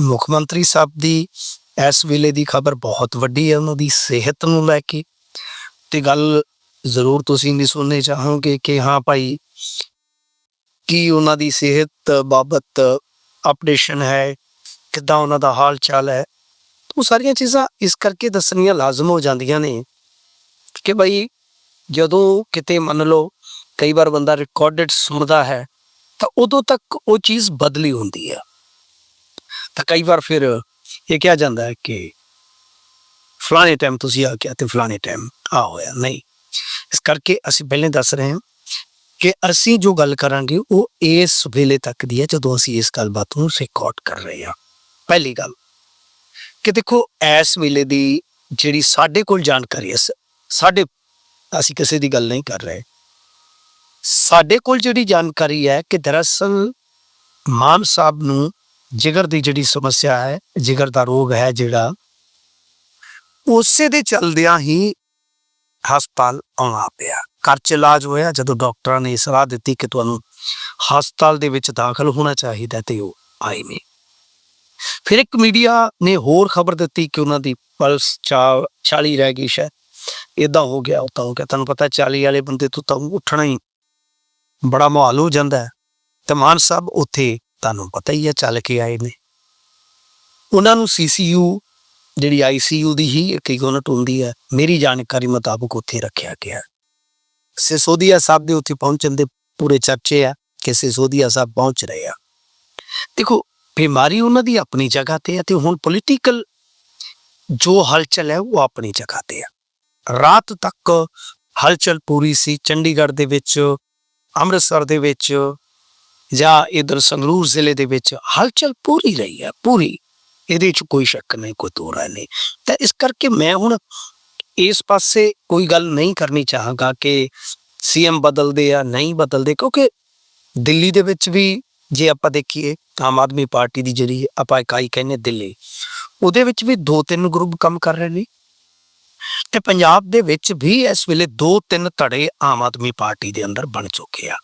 ਮੁੱਖ ਮੰਤਰੀ ਸਾਹਿਬ ਦੀ ਇਸ ਵੇਲੇ ਦੀ ਖਬਰ ਬਹੁਤ ਵੱਡੀ ਹੈ, ਉਹਨਾਂ ਦੀ ਸਿਹਤ ਨੂੰ ਲੈ ਕੇ। ਤੇ ਗੱਲ ਜ਼ਰੂਰ ਤੁਸੀਂ ਵੀ ਸੁਣਨੇ ਚਾਹੋਗੇ ਕਿ ਹਾਂ ਭਾਈ, ਕੀ ਉਹਨਾਂ ਦੀ ਸਿਹਤ ਬਾਬਤ ਅਪਡੇਸ਼ਨ ਹੈ, ਕਿੱਦਾਂ ਉਹਨਾਂ ਦਾ ਹਾਲ ਚਾਲ ਹੈ। ਉਹ ਸਾਰੀਆਂ ਚੀਜ਼ਾਂ ਇਸ ਕਰਕੇ ਦੱਸਣੀਆਂ ਲਾਜ਼ਮ ਹੋ ਜਾਂਦੀਆਂ ਨੇ ਕਿ ਭਾਈ, ਜਦੋਂ ਕਿਤੇ ਮੰਨ ਲਓ ਕਈ ਵਾਰ ਬੰਦਾ ਰਿਕਾਰਡਡ ਸੁਣਦਾ ਹੈ, ਤਾਂ ਉਦੋਂ ਤੱਕ ਉਹ ਚੀਜ਼ ਬਦਲੀ ਹੁੰਦੀ ਹੈ। ਤਾਂ ਕਈ ਵਾਰ ਫਿਰ ਇਹ ਕਿਹਾ ਜਾਂਦਾ ਹੈ ਕਿ ਫਲਾਣੇ ਟਾਈਮ ਤੁਸੀਂ ਆ ਗਿਆ ਤੇ ਫਲਾਣੇ ਟਾਈਮ ਆ ਹੋਇਆ, ਨਹੀਂ। ਇਸ ਕਰਕੇ ਅਸੀਂ ਪਹਿਲੇ ਦੱਸ ਰਹੇ ਹਾਂ ਕਿ ਅਸੀਂ ਜੋ ਗੱਲ ਕਰਾਂਗੇ ਉਹ ਇਸ ਵੇਲੇ ਤੱਕ ਦੀ ਹੈ, ਜਦੋਂ ਅਸੀਂ ਇਸ ਗੱਲਬਾਤ ਨੂੰ ਰਿਕਾਰਡ ਕਰ ਰਹੇ ਹਾਂ। ਪਹਿਲੀ ਗੱਲ ਕਿ ਦੇਖੋ, ਇਸ ਵੇਲੇ ਦੀ ਜਿਹੜੀ ਸਾਡੇ ਕੋਲ ਜਾਣਕਾਰੀ ਹੈ ਸਾਡੇ, ਅਸੀਂ ਕਿਸੇ ਦੀ ਗੱਲ ਨਹੀਂ ਕਰ ਰਹੇ। ਸਾਡੇ ਕੋਲ ਜਿਹੜੀ ਜਾਣਕਾਰੀ ਹੈ ਕਿ ਦਰਅਸਲ ਮਾਨ ਸਾਹਿਬ ਨੂੰ ਜਿਗਰ ਦੀ ਜਿਹੜੀ ਸਮੱਸਿਆ ਹੈ, ਜਿਗਰ ਦਾ ਰੋਗ ਹੈ ਜਿਹੜਾ, ਉਸੇ ਦੇ ਚਲਦਿਆਂ ਹੀ ਹਸਪਤਾਲ ਆਉਣਾ ਪਿਆ। ਘਰ ਚ ਇਲਾਜ ਹੋਇਆ, ਜਦੋਂ ਡਾਕਟਰਾਂ ਨੇ ਸਲਾਹ ਦਿੱਤੀ ਕਿ ਤੁਹਾਨੂੰ ਹਸਪਤਾਲ ਦੇ ਵਿੱਚ ਦਾਖਲ ਹੋਣਾ ਚਾਹੀਦਾ ਤੇ ਉਹ ਆਏ ਨੇ। ਫਿਰ ਇੱਕ ਮੀਡੀਆ ਨੇ ਹੋਰ ਖਬਰ ਦਿੱਤੀ ਕਿ ਉਹਨਾਂ ਦੀ ਪਲਸ ਚਾ- 40 ਰਹਿ ਗਈ ਸ਼ਾਇਦ। ਇਦਾਂ ਹੋ ਗਿਆ ਉਹ ਤਾਂ ਹੋ ਗਿਆ। ਤੁਹਾਨੂੰ ਪਤਾ 40 ਵਾਲੇ ਬੰਦੇ ਤੋਂ ਤਾਂ ਉੱਠਣਾ ਹੀ ਬੜਾ ਮਾਹੌਲ ਹੋ ਜਾਂਦਾ ਹੈ। ਤੇ ਮਾਨ ਸਾਹਿਬ ਉੱਥੇ ਤੁਹਾਨੂੰ ਪਤਾ ਹੀ ਹੈ ਚੱਲ ਕੇ ਆਏ ਨੇ। ਉਹਨਾਂ ਨੂੰ ਸੀਸੀਯੂ ਜਿਹੜੀ ਆਈਸੀਯੂ ਦੀ ਹੀ ਇੱਕ ਯੂਨਿਟ ਹੁੰਦੀ ਹੈ, ਮੇਰੀ ਜਾਣਕਾਰੀ ਮੁਤਾਬਕ ਉੱਥੇ ਰੱਖਿਆ ਗਿਆ। ਸਿਸੋਦੀਆ ਸਾਹਿਬ ਦੇ ਉੱਥੇ ਪਹੁੰਚਣ ਦੇ ਪੂਰੇ ਚਰਚੇ ਆ ਕਿ ਸਿਸੋਦੀਆ ਸਾਹਿਬ ਪਹੁੰਚ ਰਹੇ ਆ। ਦੇਖੋ, ਬਿਮਾਰੀ ਉਹਨਾਂ ਦੀ ਆਪਣੀ ਜਗ੍ਹਾ ਤੇ ਹੈ ਤੇ ਹੁਣ ਪੋਲੀਟੀਕਲ ਜੋ ਹਲਚਲ ਹੈ ਉਹ ਆਪਣੀ ਜਗ੍ਹਾ ਤੇ ਆ। ਰਾਤ ਤੱਕ ਹਲਚਲ ਪੂਰੀ ਸੀ, ਚੰਡੀਗੜ੍ਹ ਦੇ ਵਿੱਚ, ਅੰਮ੍ਰਿਤਸਰ ਦੇ ਵਿੱਚ ਜਾਂ ਇਧਰ ਸੰਗਰੂਰ ਜ਼ਿਲ੍ਹੇ ਦੇ ਵਿੱਚ ਹਲਚਲ ਪੂਰੀ ਰਹੀ ਹੈ, ਪੂਰੀ। ਇਹਦੇ 'ਚ ਕੋਈ ਸ਼ੱਕ ਨਹੀਂ, ਕੋਈ ਦੋ ਨਹੀਂ। ਤਾਂ ਇਸ ਕਰਕੇ ਮੈਂ ਹੁਣ ਇਸ ਪਾਸੇ ਕੋਈ ਗੱਲ ਨਹੀਂ ਕਰਨੀ ਚਾਹਾਂਗਾ ਕਿ ਸੀਐਮ ਬਦਲਦੇ ਆ, ਨਹੀਂ ਬਦਲਦੇ। ਕਿਉਂਕਿ ਦਿੱਲੀ ਦੇ ਵਿੱਚ ਵੀ ਜੇ ਆਪਾਂ ਦੇਖੀਏ, ਆਮ ਆਦਮੀ ਪਾਰਟੀ ਦੀ ਜਿਹੜੀ ਆਪਾਂ ਇਕਾਈ ਕਹਿੰਦੇ ਦਿੱਲੀ, ਉਹਦੇ ਵਿੱਚ ਵੀ ਦੋ ਤਿੰਨ ਗਰੁੱਪ ਕੰਮ ਕਰ ਰਹੇ ਨੇ। ਤੇ ਪੰਜਾਬ ਦੇ ਵਿੱਚ ਵੀ ਇਸ ਵੇਲੇ ਦੋ ਤਿੰਨ ਧੜੇ ਆਮ ਆਦਮੀ ਪਾਰਟੀ ਦੇ ਅੰਦਰ ਬਣ ਚੁੱਕੇ ਆ।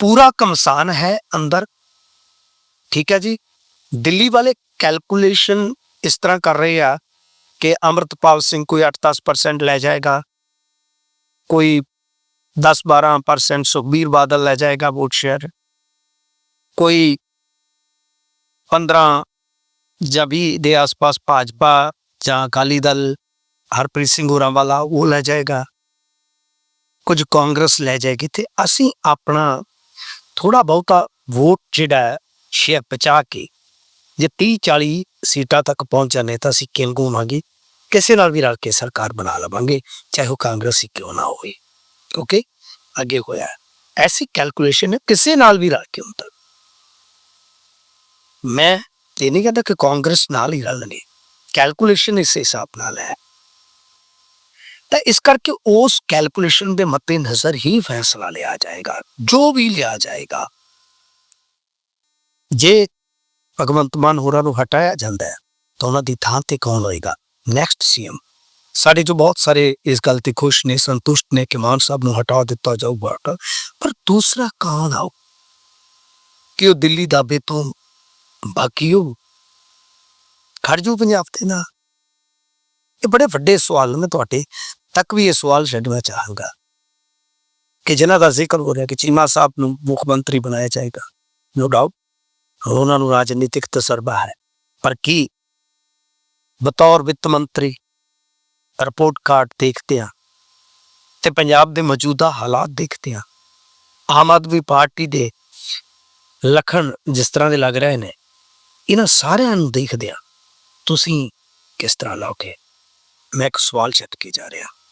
ਪੂਰਾ ਕਮਸਾਨ ਹੈ ਅੰਦਰ। ਠੀਕ ਹੈ ਜੀ? ਦਿੱਲੀ ਵਾਲੇ ਕੈਲਕੂਲੇਸ਼ਨ ਇਸ ਤਰ੍ਹਾਂ ਕਰ ਰਹੇ ਆ ਕਿ ਅਮਰਤਪਾਲ ਸਿੰਘ ਕੋਈ 8-10% ਲੈ ਜਾਏਗਾ, ਕੋਈ 10-12% ਸੁਖਬੀਰ ਬਾਦਲ ਲੈ ਜਾਏਗਾ ਵੋਟ ਸ਼ੇਅਰ ਕੋਈ 15 ਜਾਂ 20 ਦੇ ਆਸ-ਪਾਸ ਭਾਜਪਾ ਜਾਂ ਅਕਾਲੀ ਦਲ, ਹਰਪ੍ਰੀਤ ਸਿੰਘ ਹੋਰਾਂ ਵਾਲਾ ਉਹ ਲੈ ਜਾਏਗਾ, ਕੁਝ ਕਾਂਗਰਸ ਲੈ ਜਾਏਗੀ ਤੇ ਅਸੀਂ ਆਪਣਾ ਥੋੜਾ ਬਹੁਤਾ ਵੋਟ ਜਿਹੜਾ ਹੈ ਸ਼ੇਅਰ ਬਚਾ ਕੇ ਜੇ 30 40 ਸੀਟਾਂ ਤੱਕ ਪਹੁੰਚ ਜਾਣੇ ਤਾਂ ਅਸੀਂ ਕਿੰਗ ਹੋਵਾਂਗੇ ਕਿਸੇ ਨਾਲ ਵੀ ਰਲ ਕੇ ਸਰਕਾਰ ਬਣਾ ਲਵਾਂਗੇ, ਚਾਹੇ ਉਹ ਕਾਂਗਰਸ ਹੀ ਕਿਉਂ ਨਾ ਹੋਵੇ। ਓਕੇ ਅੱਗੇ ਹੋਇਆ ਐਸੀ ਕੈਲਕੂਲੇਸ਼ਨ ਹੈ, ਕਿਸੇ ਨਾਲ ਵੀ ਰਲ ਕੇ ਹੁੰਦਾ। ਮੈਂ ਇਹ ਨਹੀਂ ਕਹਿੰਦਾ ਕਿ ਕਾਂਗਰਸ ਨਾਲ ਹੀ ਰਲਣਗੇ ਕੈਲਕੂਲੇਸ਼ਨ ਇਸ ਹਿਸਾਬ ਨਾਲ ਹੈ। ਤਾਂ ਇਸ ਕਰਕੇ ਉਸ ਕੈਲਕੂਲੇਸ਼ਨ ਦੇ ਮੱਦੇ ਨਜ਼ਰ ਹੀ ਫੈਸਲਾ ਲਿਆ ਜਾਏਗਾ, ਜੋ ਵੀ ਲਿਆ ਜਾਏਗਾ। ਜੇ ਭਗਵੰਤ ਮਾਨ ਹੋਰਾਂ ਨੂੰ ਹਟਾਇਆ ਜਾਂਦਾ ਹੈ, ਤਾਂ ਉਹਨਾਂ ਦੀ ਥਾਂ ਤੇ ਕੌਣ ਹੋਏਗਾ? ਨੈਕਸਟ ਸੀਐਮ ਸਾਡੇ ਜੋ ਬਹੁਤ ਸਾਰੇ ਇਸ ਗੱਲ ਤੇ ਖੁਸ਼ ਨੇ, ਸੰਤੁਸ਼ਟ ਨੇ ਕਿ ਮਾਨ ਸਾਹਿਬ ਨੂੰ ਹਟਾ ਦਿੱਤਾ ਜਾਊਗਾ ਪਰ ਦੂਸਰਾ ਕੌਣ ਆਉ ਕਿ ਉਹ ਦਿੱਲੀ ਦਾਬੇ ਤੋਂ ਬਾਕੀ ਉਹ ਖੜ ਜੂ ਪੰਜਾਬ ਤੇ ਨਾ ਇਹ ਬੜੇ ਵੱਡੇ ਸਵਾਲ ਨੇ ਤੁਹਾਡੇ। ਤੱਕ ਵੀ ਇਹ ਸਵਾਲ ਛੱਡਣਾ ਚਾਹਾਂਗਾ ਕਿ ਜਿਨ੍ਹਾਂ ਦਾ ਜ਼ਿਕਰ ਹੋ ਰਿਹਾ ਕਿ ਚੀਮਾ ਸਾਹਿਬ ਨੂੰ ਮੁੱਖ ਮੰਤਰੀ ਬਣਾਇਆ ਜਾਏਗਾ ਨੋ ਡਾਊਟ ਉਹਨਾਂ ਨੂੰ ਰਾਜਨੀਤਿਕ ਤਸਰਬਾ ਹੈ। ਪਰ ਕੀ ਬਤੌਰ ਵਿੱਤ ਮੰਤਰੀ ਰਿਪੋਰਟ ਕਾਰਡ ਦੇਖਦੇ ਆ ਤੇ ਪੰਜਾਬ ਦੇ ਮੌਜੂਦਾ ਹਾਲਾਤ ਦੇਖਦੇ ਆ ਆਮ ਆਦਮੀ ਪਾਰਟੀ ਦੇ ਲਖਣ ਜਿਸ ਤਰ੍ਹਾਂ ਦੇ ਲੱਗ ਰਹੇ ਨੇ, ਇਹਨਾਂ ਸਾਰਿਆਂ ਨੂੰ ਦੇਖਦੇ ਆ ਤੁਸੀਂ ਕਿਸ ਤਰ੍ਹਾਂ ਲਾਓਗੇ? ਮੈਂ ਇੱਕ ਸਵਾਲ ਛੱਡ ਕੇ ਜਾ ਰਿਹਾ।